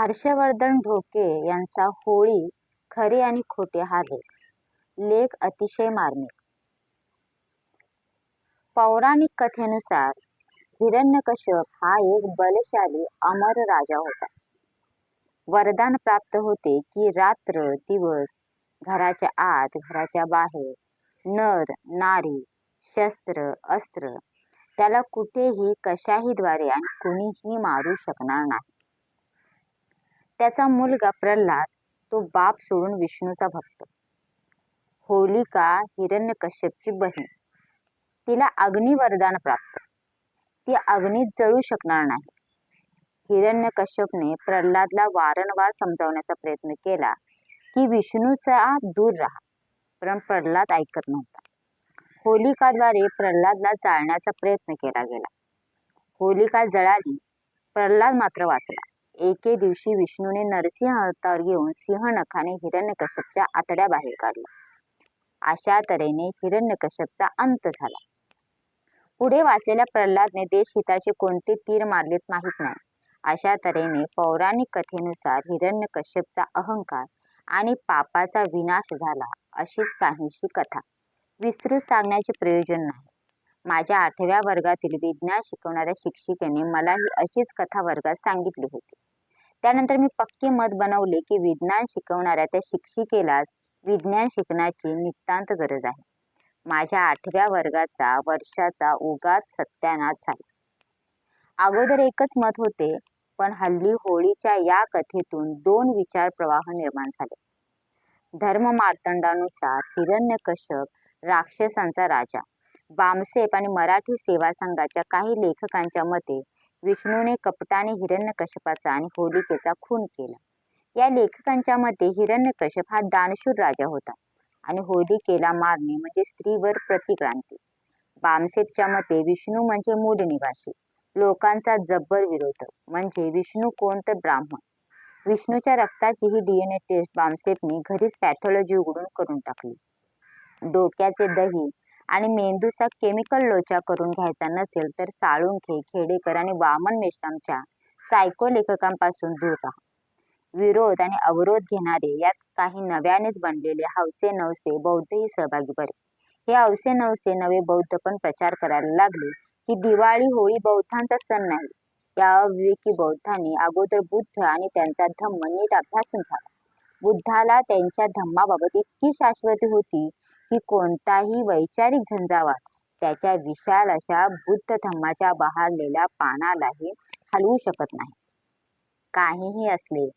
हर्षवर्धन ढोके यांचा होळी खरे आणि खोटे हा लेख. लेख अतिशय मार्मिक. पौराणिक कथेनुसार हिरण्यकश्यप हा एक बलशाली अमर राजा होता. वरदान प्राप्त होते की रात्र दिवस घराच्या आत घराच्या बाहेर नर नारी शस्त्र अस्त्र त्याला कुठेही कशाही द्वारे आणि कुणीही मारू शकणार नाही. त्याचा मुलगा प्रल्हाद तो बाप सोडून विष्णूचा भक्त. होलिका हिरण्यकश्यपची बहीण. तिला अग्नी वरदान प्राप्त. ती अग्नीत जळू शकणार नाही. हिरण्यकश्यपने प्रल्हादला वारंवार समजावण्याचा प्रयत्न केला की विष्णूचा दूर राहा पण प्रल्हाद ऐकत नव्हता. होलिकाद्वारे प्रल्हादला जाळण्याचा प्रयत्न केला गेला. होलिका जळाली प्रल्हाद मात्र वाचला. एके दिवशी विष्णूने नरसिंह अवतार घेऊन सिंह नखाने हिरण्यकश्यपच्या आतड्या बाहेर काढला. अशा तऱ्हेने हिरण्यकश्यपचा अंत झाला. पुढे वाचलेल्या प्रल्हादने देशहिताचे कोणते तीर मारलेत माहीत नाही. अशा तऱ्हेने पौराणिक कथेनुसार हिरण्यकश्यपचा अहंकार आणि पापाचा विनाश झाला अशीच काहीशी कथा. विस्तृत सांगण्याचे प्रयोजन नाही. माझ्या आठव्या वर्गातील विज्ञान शिकवणाऱ्या शिक्षिकेने मला ही अशीच कथा वर्गात सांगितली होती. त्यानंतर मी पक्के मत बनवले की विज्ञान शिकवणाऱ्या त्या शिक्षिकेलाच विज्ञान शिकण्याची नितांत गरज आहे. माझ्या आठव्या वर्गाचा वर्षाचा उगाच सत्यानाच झाला. अगोदर एकच मत होते पण हल्ली होळीच्या या कथेतून दोन विचार प्रवाह निर्माण झाले. धर्म मार्तंडानुसार हिरण्यकश्यप राक्षसांचा राजा बामसेप आणि मराठी सेवा संघाच्या काही लेखकांच्या मते विष्णूने कपटाने हिरण्यकश्यपाचा आणि होलिकेचा खून केला. या लेखकांच्या मते हिरण्यकश्यप हा दानशूर राजा होता आणि होलिकेला मारणे म्हणजे स्त्रीवर प्रतिक्रांती. बामसेपच्या मते विष्णू म्हणजे मूल निवासी लोकांचा जब्बर विरोध म्हणजे विष्णू कोण तर ब्राह्मण. विष्णूच्या रक्ताची ही डीएनए टेस्ट बामसेपनी घरीच पॅथॉलॉजी उघडून करून टाकली. डोक्याचे दही आणि मेंदूचा केमिकल लोचा करून घ्यायचा नसेल तर साळुंखे खेडेकर आणि वामन मेश्रामच्या सायको लेखकांपासून दूर राहा. विरोध आणि अवरोध घेणारे यात काही नव्यानेच बनलेले हौसे नवसे बौद्धही सहभागी बरे. हे हौसे नवसे नवे बौद्ध पण प्रचार करायला लागले की दिवाळी होळी बौद्धांचा सण नाही. या अविवेकी बौद्धांनी अगोदर बुद्ध आणि त्यांचा धम्म नीट अभ्यासून घ्यावा. बुद्धाला त्यांच्या धम्माबाबत इतकी शाश्वती होती की कोणताही वैचारिक झंझावात त्याच्या विशाल अशा बुद्ध धम्माच्या बहारलेल्या पानालाही हलवू शकत नाही. काहीही असले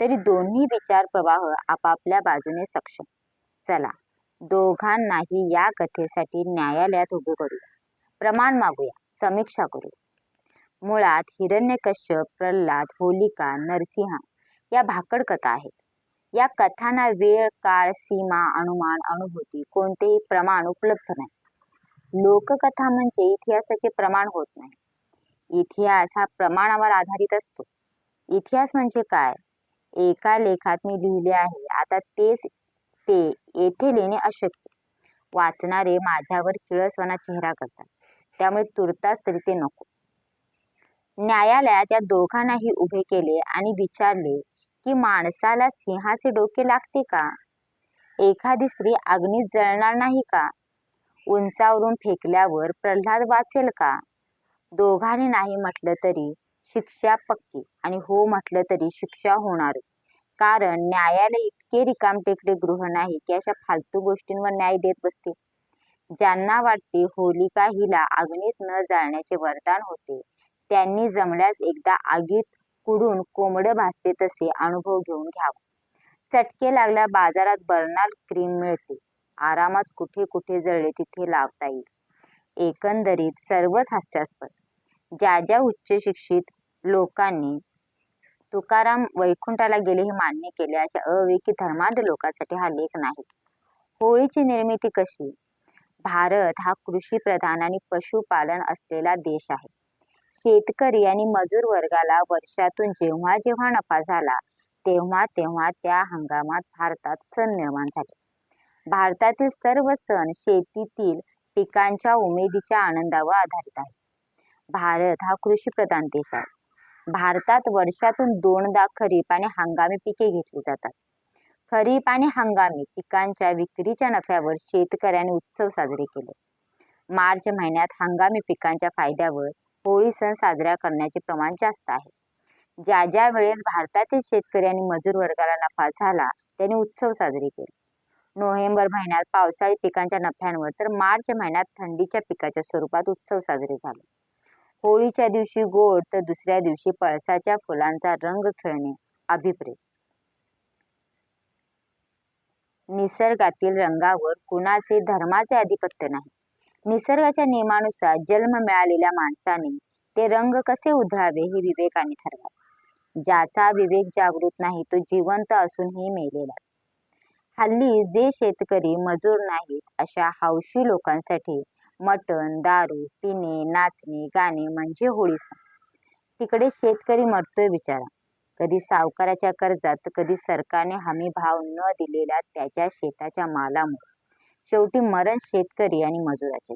तरी दोन्ही विचार प्रवाह आपापल्या बाजूने सक्षम. चला दोघांनाही या कथेसाठी न्यायालयात उभे करूया प्रमाण मागूया समीक्षा करूया मुळात हिरण्यकश्यप प्रल्हाद होलिका नरसिंहा या भाकड कथा आहेत. या कथांना वेळ काळ सीमा अनुमान अनुभूती कोणतेही प्रमाण उपलब्ध नाही. लोककथा म्हणजे इतिहासाचे प्रमाण होत नाही. इतिहास हा प्रमाणावर आधारित असतो. इतिहास म्हणजे काय? एका लेखात मी लिहिले आहे. आता तेच ते येथे लिहिणे अशक्य. वाचणारे माझ्यावर किळसवाना चेहरा करतात. त्यामुळे तुर्तास तरी ते नको. न्यायालयात या दोघांनाही उभे केले आणि विचारले की माणसाला सिंहाचे डोके लागते का? एखादी स्त्री अग्नीत जळणार नाही का? उंचावरून फेकल्यावर प्रल्हाद वाचेल का? दोघांनी नाही म्हटलं तरी शिक्षा पक्की आणि हो म्हटलं तरी शिक्षा होणार. कारण न्यायालय इतके रिकामटेकडे गृह नाही की अशा फालतू गोष्टींवर न्याय देत बसते. ज्यांना वाटते होलिका हिला अग्नीत न जाळण्याचे वरदान होते त्यांनी जमल्यास एकदा आगीत पुढून कोंबडं भासते तसे अनुभव घेऊन घ्यावा. चटके लागल्या बाजारात बर्नाल क्रीम मिळते. आरामात कुठे कुठे जळले तिथे लावता येईल. एकंदरीत सर्वच हास्यास्पद. ज्या ज्या उच्च शिक्षित लोकांनी तुकाराम वैकुंठाला गेले हे मान्य केले अशा अविकी धर्मांध लोकांसाठी हा लेख नाही. होळीची निर्मिती कशी? भारत हा कृषी प्रधान आणि पशुपालन असलेला देश आहे. शेतकरी आणि मजूर वर्गाला वर्षातून जेव्हा जेव्हा नफा झाला तेव्हा तेव्हा त्या हंगामात भारतात सण निर्माण झाले. भारतातील सर्व सण शेतीतील पिकांच्या उमेदीच्या आनंदावर आधारित आहे भारत हा कृषीप्रधान देश आहे. भारतात वर्षातून दोनदा खरीप आणि हंगामी पिके घेतली जातात. खरीप आणि हंगामी पिकांच्या विक्रीच्या नफ्यावर शेतकऱ्यांनी उत्सव साजरे केले. मार्च महिन्यात हंगामी पिकांच्या फायद्यावर होळी सण साजरा करण्याचे प्रमाण जास्त आहे. ज्या ज्या वेळेस भारतातील शेतकरी आणि मजूर वर्गाला नफा झाला त्यांनी उत्सव साजरे केले. नोव्हेंबर महिन्यात पावसाळी पिकांच्या नफ्यांवर तर मार्च महिन्यात थंडीच्या पिकाच्या स्वरूपात उत्सव साजरे झाले. होळीच्या दिवशी गोड तर दुसऱ्या दिवशी पळसाच्या फुलांचा रंग खेळणे अभिप्रेत. निसर्गातील रंगावर कुणाचे धर्माचे आधिपत्य नाही. निसर्गाच्या नियमानुसार जन्म मिळालेल्या माणसाने ते रंग कसे उधळावे हे विवेकाने ठरवावे. ज्याचा विवेक जागृत नाही तो जिवंत असूनही मेलेलाच हल्ली जे शेतकरी मजूर नाहीत अशा हौशी लोकांसाठी मटण दारू पिणे नाचणे गाणे म्हणजे होळी सण तिकडे शेतकरी मरतोय बिचारा. कधी सावकाराच्या कर्जात कधी सरकारने हमी भाव न दिलेल्या त्याच्या शेताच्या मालामुळे. शेवटी मरण शेतकरी आणि मजुराचे